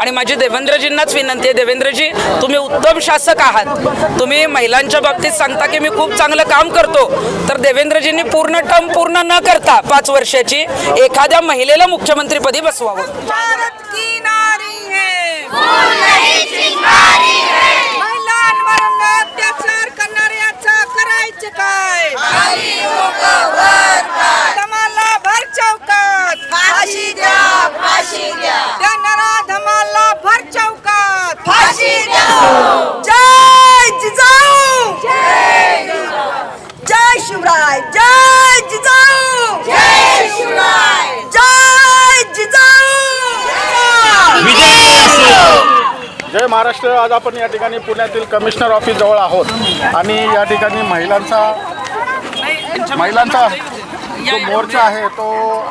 आणि माझी देवेंद्रजींनाच विनंती आहे. देवेंद्रजी तुम्ही उत्तम शासक आहात. तुम्ही महिलांच्या बाबतीत सांगता की मी खूप चांगलं काम करतो. तर देवेंद्रजींनी पूर्ण टर्म पूर्ण न करता पाच वर्षाची एखाद्या महिलेला मुख्यमंत्रीपदी बसवावं. भारत की नारी है। महिलांवर अत्याचार करणाऱ्याचा करायचे काय? धमाला भर चौकात फाशी द्या फाशी द्या त्या नराधमाला भर चौकात फाशी द्या जय जिजाऊ जय शिवराय जय जिजाऊ जय शिवराय जय जिजाऊ जय महाराष्ट्र. आज आपण या ठिकाणी पुण्यातील कमिशनर ऑफिस जवळ आहोत. आणि या ठिकाणी महिलांचा महिलांचा जो मोर्चा आहे तो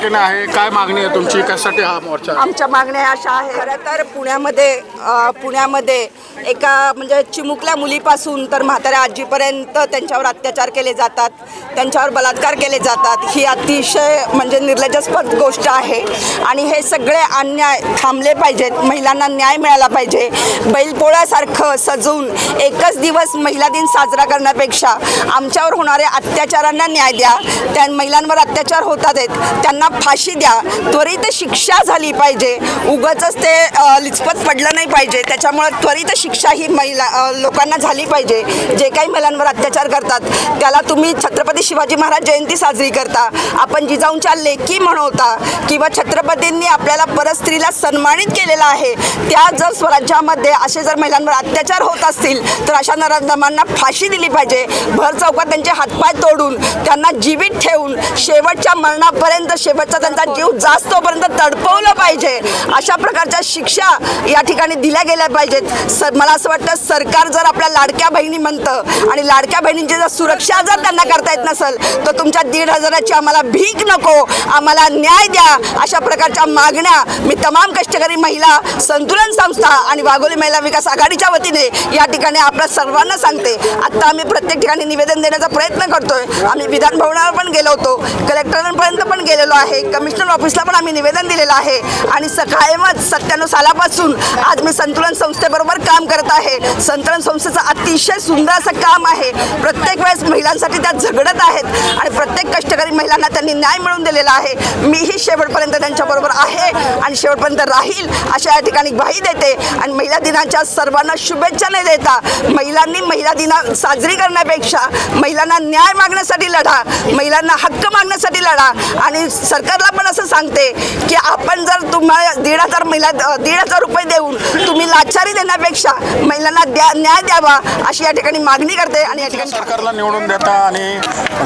किती आहे काय मागणी आहे तुमची? कशासाठी हा मोर्चा? आमच्या मागण्या अशा आहे खरं तर पुण्यामध्ये अ, पुण्यामध्ये एका म्हणजे चिमुकल्या मुलीपासून तर म्हाताऱ्या आजीपर्यंत त्यांच्यावर अत्याचार केले जातात त्यांच्यावर बलात्कार केले जातात. ही अतिशय म्हणजे निर्लज्जास्पद गोष्ट आहे. आणि हे सगळे अन्याय थांबले पाहिजेत. महिलांना न्याय मिळाला पाहिजे. बैलपोळ्यासारखं सजवून एकच दिवस महिला दिन साजरा करण्यापेक्षा आमच्यावर होणाऱ्या अत्याचारांना न्याय द्या. त्या महिलांवर अत्याचार होतात आहेत त्यांना फाशी द्या. त्वरित शिक्षा झाली पाहिजे. उगाच ते लिचपत पडलं नाही पाहिजे. त्याच्यामुळे त्वरित शिक्षा ही महिला लोकांना झाली पाहिजे. जे काही महिलांवर अत्याचार करतात त्याला तुम्ही छत्रपती शिवाजी महाराज जयंती साजरी करता. आपण जिजाऊंच्या लेखी म्हणवता किंवा छत्रपतींनी आपल्याला परस्त्रीला सन्मानित केलेलं आहे. त्या जर स्वराज्यामध्ये असे जर महिलांवर अत्याचार होत असतील तर अशा नराधमांना फाशी दिली पाहिजे. भर चौकात त्यांचे हातपाय तोडून त्यांना जीवित ठेवून शेवटच्या मरणापर्यंत शेवटचा त्यांचा जीव जास्तोपर्यंत तडपवलं पाहिजे. अशा प्रकारच्या शिक्षा या ठिकाणी दिल्या गेल्या पाहिजेत. स मला असं वाटतं सरकार जर आपल्या लाडक्या बहिणी म्हणतं आणि लाडक्या बहिणींची जर सुरक्षा जर त्यांना करता येत नसेल तर तुमच्या दीड हजाराची आम्हाला भीक नको आम्हाला न्याय द्या. अशा प्रकारच्या मागण्या मी तमाम कष्टकरी महिला संतुलन संस्था आणि वाघोली महिला विकास आघाडीच्या वतीने या ठिकाणी आपल्या सर्वांना सांगते. आत्ता आम्ही प्रत्येक ठिकाणी निवेदन देण्याचा प्रयत्न करतोय. आम्ही विधानभवनावर पण गेलो होतो. कलेक्टरांपर्यंत पण गेलेलो आहे. कमिशनर ऑफिसला पण आम्ही निवेदन दिलेलं आहे. आणि सकाळीच सत्त्याण्णव सालापासून आज मी संतुलन संस्थेबरोबर काम करत आहे. संतुलन संस्थेचं अतिशय सुंदर असं काम आहे. प्रत्येक वेळेस महिलांसाठी त्या झगडत आहेत. आणि प्रत्येक कष्टकरी महिलांना त्यांनी न्याय मिळवून दिलेला आहे. मीही शेवटपर्यंत त्यांच्याबरोबर आहे आणि शेवटपर्यंत राहील अशा या ठिकाणी ग्वाही देते. आणि महिला दिनाच्या सर्वांना शुभेच्छा नाही देता महिलांनी महिला दिना साजरी करण्यापेक्षा महिलांना न्याय मागण्यासाठी लढा. महिलांना हक्क मागण्यासाठी लढा. आणि सरकारला पण असं सांगते की आपण जर तुम्हाला दीड हजार महिला दीड हजार रुपये देऊन तुम्ही लाचारी देण्यापेक्षा महिलांना द्या न्याय द्यावा अशी या ठिकाणी मागणी करते आणि या ठिकाणी सरकारला निवडून देता आणि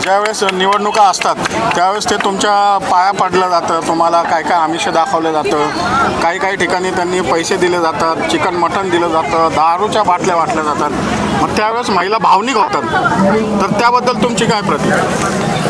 ज्यावेळेस निवडणुका असतात त्यावेळेस ते तुमच्या पाया पडलं जातं. तुम्हाला काय काय आमिष दाखवलं जातं. काही काही ठिकाणी त्यांनी पैसे दिले जातात चिकन मटण दिलं जातं दारूच्या बाटल्या वाटल्या जातात. मग त्यावेळेस महिला भावनिक होतात. तर त्याबद्दल तुमची काय प्रतिक्रिया?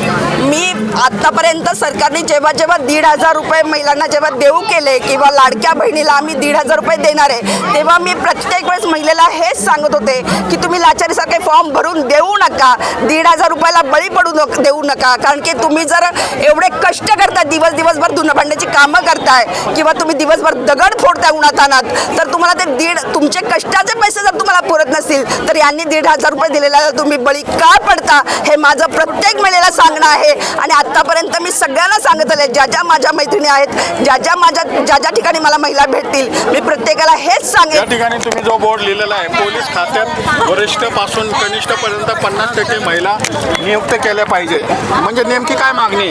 मी आतापर्यंत सरकारने जेव्हा जेव्हा दीड हजार रुपये महिलांना जेव्हा देऊ केले किंवा लाडक्या बहिणीला आम्ही दीड हजार रुपये देणार आहे तेव्हा मी प्रत्येक वेळेस महिलेला हेच सांगत होते की तुम्ही लाचारीसारखे फॉर्म भरून देऊ नका दीड हजार रुपयाला बळी पडू नक देऊ नका. कारण की तुम्ही जर एवढे कष्ट करताय दिवस दिवसभर धुनभांड्याची कामं करताय किंवा तुम्ही दिवसभर दगड फोडताय उन्हातानात तर तुम्हाला ते दीड तुमचे कष्टाचे पैसे जर तुम्हाला पुरत नसतील तर यांनी दीड हजार रुपये दिलेला तुम्ही बळी का पडता हे माझं प्रत्येक महिलेला सांगणं आहे. आणि आतापर्यंत मी सगळ्यांना सांगत आले ज्या ज्या माझ्या मैत्रिणी आहेत ज्या ज्या माझ्या ज्या ज्या ठिकाणी मला महिला भेटतील मी प्रत्येकाला हेच या सांगेन ठिकाणी तुम्ही जो बोर्ड लिहिलेला आहे पोलीस खात्यात वरिष्ठपासून कनिष्ठ पर्यंत पन्नास टक्के महिला नियुक्त केल्या पाहिजे म्हणजे नेमकी काय मागणी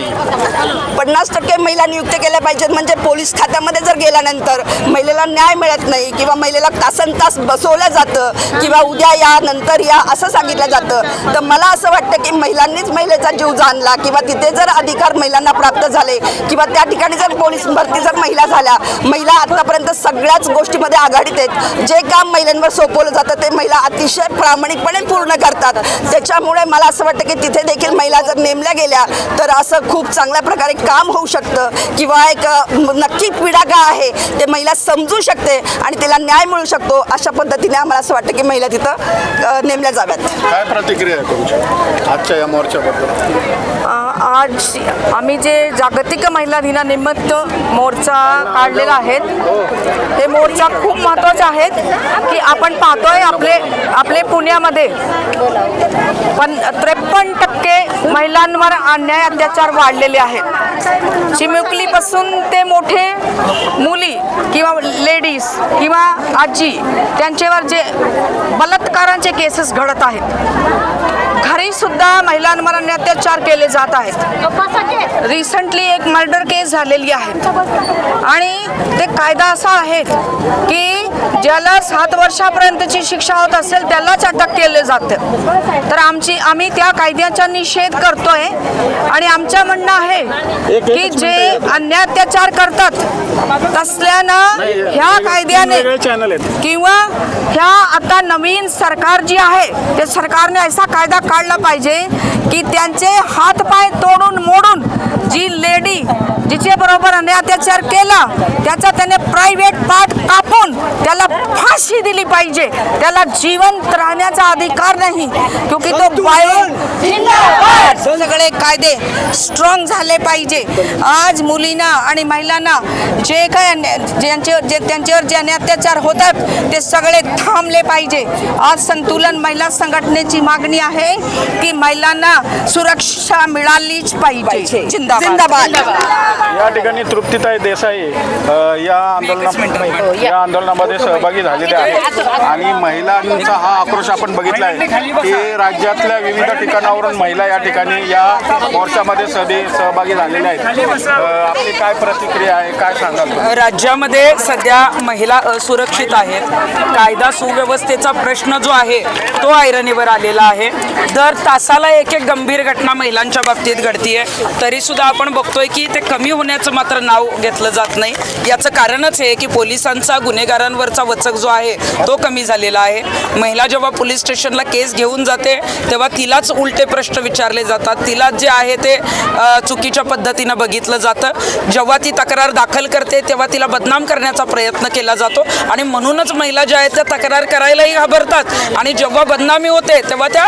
पन्नास टक्के महिला नियुक्त केल्या पाहिजेत म्हणजे पोलीस खात्यामध्ये जर गेल्यानंतर महिलेला न्याय मिळत नाही किंवा महिलेला तासन तास बसवलं जातं किंवा उद्या या नंतर या असं सांगितलं जातं तर मला असं वाटतं की महिलांनीच महिलेचा जीव जाणला किंवा तिथे जर अधिकार महिलांना प्राप्त झाले किंवा त्या ठिकाणी जर पोलीस भरती जर महिला झाल्या महिला आतापर्यंत सगळ्याच गोष्टीमध्ये आघाडीत आहेत. जे काम महिलांवर सोपवलं जातं ते महिला अतिशय प्रामाणिकपणे पूर्ण करतात. त्याच्यामुळे मला असं वाटतं की तिथे देखील महिला जर नेमल्या गेल्या तर असं खूप चांगल्या प्रकारे काम होऊ शकतं. किंवा एक नक्की पिढा काय आहे ते महिला समजू शकते आणि तिला न्याय मिळू शकतो अशा पद्धतीने आम्हाला असं वाटतं की महिला तिथं नेमल्या जाव्यात. काय प्रतिक्रिया आहे तुमची आजच्या या मोर्चाबद्दल? आज आम्ही जे जागतिक महिला दिनानिमित्त मोर्चा काढलेला आहेत हे मोर्चा खूप महत्त्वाचे आहेत की आपण पाहतोय आपले आपले पुण्यामध्ये. पण त्रेपन्न टक्के महिलांवर अन्याय अत्याचार वाढलेले आहेत. चिमुकलीपासून ते मोठे मुली किंवा लेडीज किंवा आजी त्यांच्यावर जे बलात्कारांचे केसेस घडत आहेत. घरी सुद्धा महिलांवर अन्य अत्याचार केले जात आहेत. रिसंटली एक मर्डर केस झालेली आहे. आणि ते कायदा असा आहे की ज्याला सात वर्षापर्यंतची शिक्षा होत असेल त्यालाच अटक केले जातं. तर आमची आम्ही त्या कायद्याचा निषेध करतोय. आणि आमचं म्हणणं आहे की जे अन्याय अत्याचार करतात तसल्यानं ह्या कायद्याने किंवा ह्या आता नवीन सरकार जी आहे ते सरकारने असा कायदा काढला पाहिजे. की त्यांचे हातपाय तोडून मोडून जी लेडी जिचे बरोबर अन्याय अत्याचार केला त्याचा त्याने प्रायव्हेट पार्ट कापून त्याला फाशी दिली पाहिजे. त्याला जिवंत राहण्याचा अधिकार नाही. क्योंकि तो बायो सगळे कायदे स्ट्रॉंग झाले पाहिजे. आज मुलींना आणि महिलांना जे काय ज्यांचे जे त्यांच्यावर जे अन्याय अत्याचार होतात ते सगळे थांबले पाहिजे. आज संतुलन महिला संघटनेची मागणी आहे की महिलांना सुरक्षा मिळालीच पाहिजे. जिंदाबाद. या ठिकाणी तृप्तीताई देसाई या आंदोलना या. आंदोलनामध्ये सहभागी झालेल्या आहेत. आणि महिलांचा हा आक्रोश आपण बघितला आहे. की राज्यातल्या विविध ठिकाणावरून महिला या ठिकाणी या मोर्चामध्ये सदी सहभागी झालेल्या आहेत. आपली काय प्रतिक्रिया आहे? काय सांगाल? राज्यामध्ये सध्या महिला असुरक्षित आहेत. कायदा सुव्यवस्थेचा प्रश्न जो आहे तो ऐरणीवर आलेला आहे. दर तासाला एक एक गंभीर घटना महिलांच्या बाबतीत घडतीये. तरी सुद्धा आपण बघतोय की ते कमी होण्याचं मात्र नाव घेतलं जात नाही. याचं कारणच हे की पोलिसांचा गुन्हेगारांवरचा वचक जो आहे तो कमी झालेला आहे. महिला जेव्हा पोलीस स्टेशनला केस घेऊन जाते तेव्हा तिलाच उलटे प्रश्न विचारले जातात. तिला जे आहे ते चुकीच्या पद्धतीनं बघितलं जातं. जेव्हा ती तक्रार दाखल करते तेव्हा तिला बदनाम करण्याचा प्रयत्न केला जातो. आणि म्हणूनच महिला ज्या आहेत त्या तक्रार करायलाही घाबरतात. आणि जेव्हा बदनामी होते तेव्हा त्या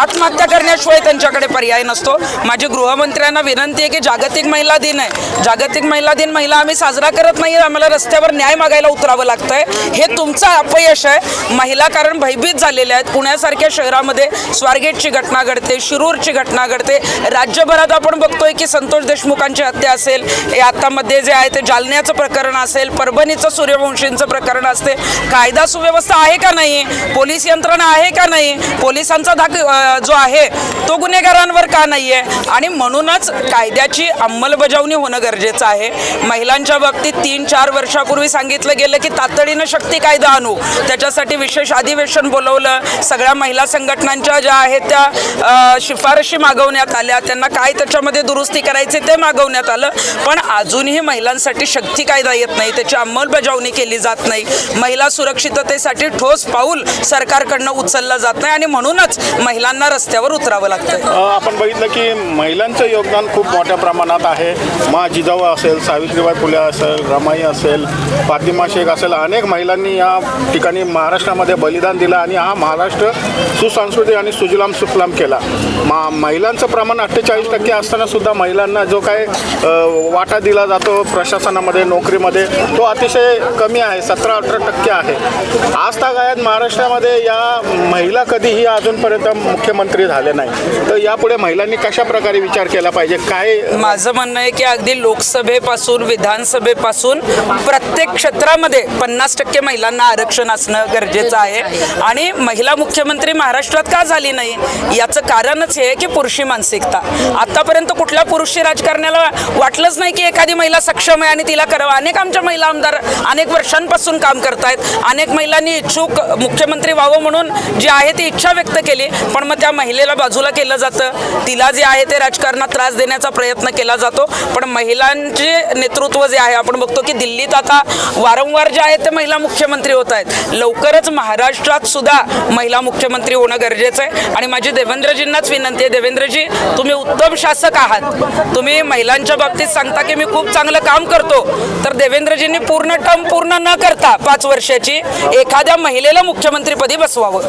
आत्महत्या करण्याशिवाय त्यांच्याकडे पर्याय नसतो. माझी गृहमंत्र्यांना विनंती आहे की जागतिक महिला दिन आहे. जागतिक महिला दिन महिला आम्ही साजरा करत नाही आम्हाला रस्त्यावर न्याय मागायला उतरावं लागतंय. हे तुमचं अपयश आहे. महिला कारण भयभीत झालेल्या आहेत. पुण्यासारख्या शहरामध्ये स्वारगेटची घटना घडते शिरूरची घटना घडते. राज्यभरात आपण बघतोय की संतोष देशमुखांची हत्या असेल. हे आतामध्ये जे आहे ते जालन्याचं प्रकरण असेल परभणीचं सूर्यवंशींचं प्रकरण असते. कायदा सुव्यवस्था आहे का नाही? पोलीस यंत्रणा आहे का नाही? पोलिसांचा धाक जो आहे तो गुन्हेगारांवर का नाही आहे आणि म्हणूनच कायद्याची अंमलबजावणी होणं गरजेचं आहे. महिलांच्या बाबतीत तीन चार वर्षापूर्वी सांगितलं गेलं की तातडीनं शक्ती कायदा आणू. त्याच्यासाठी विशेष अधिवेशन बोलवलं. सगळ्या महिला संघटनांच्या ज्या आहेत त्या शिफारशी मागवण्यात आल्या. त्यांना काय त्याच्यामध्ये दुरुस्ती करायचे ते मागवण्यात आलं. पण अजूनही महिलांसाठी शक्ती कायदा येत नाही. त्याची अंमलबजावणी केली जात नाही. महिला सुरक्षिततेसाठी ठोस पाऊल सरकारकडनं उचललं जात नाही. आणि म्हणूनच महिलांना रस्त्यावर उतरावं लागतं. आपण बघितलं की महिलांचं योगदान खूप मोठ्या प्रमाणात आहे. मा जिजाऊ असेल सावित्रीबाई फुले असेल रमाई असेल फातिमा शेख असेल अनेक महिलांनी या ठिकाणी महाराष्ट्रामध्ये बलिदान दिलं आणि हा महाराष्ट्र सुसंस्कृती आणि सुजलाम सुफलाम केला. मा महिलांचं प्रमाण अठ्ठेचाळीस टक्के असताना सुद्धा महिलांना जो काय वाटा दिला जातो प्रशासनामध्ये नोकरीमध्ये तो अतिशय कमी आहे सतरा अठरा टक्के आहे. आज तागायत महाराष्ट्रामध्ये या महिला कधीही अजूनपर्यंत मुख्यमंत्री झाले नाही. तर यापुढे महिलांनी कशा प्रकारे विचार केला पाहिजे? काय माझं म्हणणं आहे की अगदी लोकसभेपासून विधानसभेपासून प्रत्येक क्षेत्रामध्ये पन्नास टक्के महिलांना आरक्षण असणं गरजेचं आहे. आणि महिला मुख्यमंत्री महाराष्ट्रात का झाली नाही? याचं कारणच हे आहे की पुरुषी मानसिकता. आतापर्यंत कुठल्या पुरुषी राजकारण्याला वाटलंच नाही की एखादी महिला सक्षम आहे आणि तिला करावं. अनेक आमच्या महिला आमदार अनेक वर्षांपासून काम करतायत. अनेक महिलांनी इच्छुक मुख्यमंत्री व्हावं म्हणून जी आहे ती इच्छा व्यक्त केली. पण मग त्या महिलेला बाजूला केलं जातं. तिला जे आहे ते राजकारणात त्रास देण्याचा प्रयत्न केला जातो. पण महिलांचे नेतृत्व जे आहे आपण बघतो की दिल्लीत आता वारंवार जे आहे ते महिला मुख्यमंत्री होत आहेत. लवकरच महाराष्ट्रात सुद्धा महिला मुख्यमंत्री होणं गरजेचं आहे. आणि माझी देवेंद्रजींनाच विनंती आहे. देवेंद्रजी तुम्ही उत्तम शासक आहात. तुम्ही महिलांच्या बाबतीत सांगता की मी खूप चांगलं काम करतो. तर देवेंद्रजींनी पूर्ण टर्म पूर्ण न करता पाच वर्षाची एखाद्या महिलेला मुख्यमंत्रीपदी बसवावं.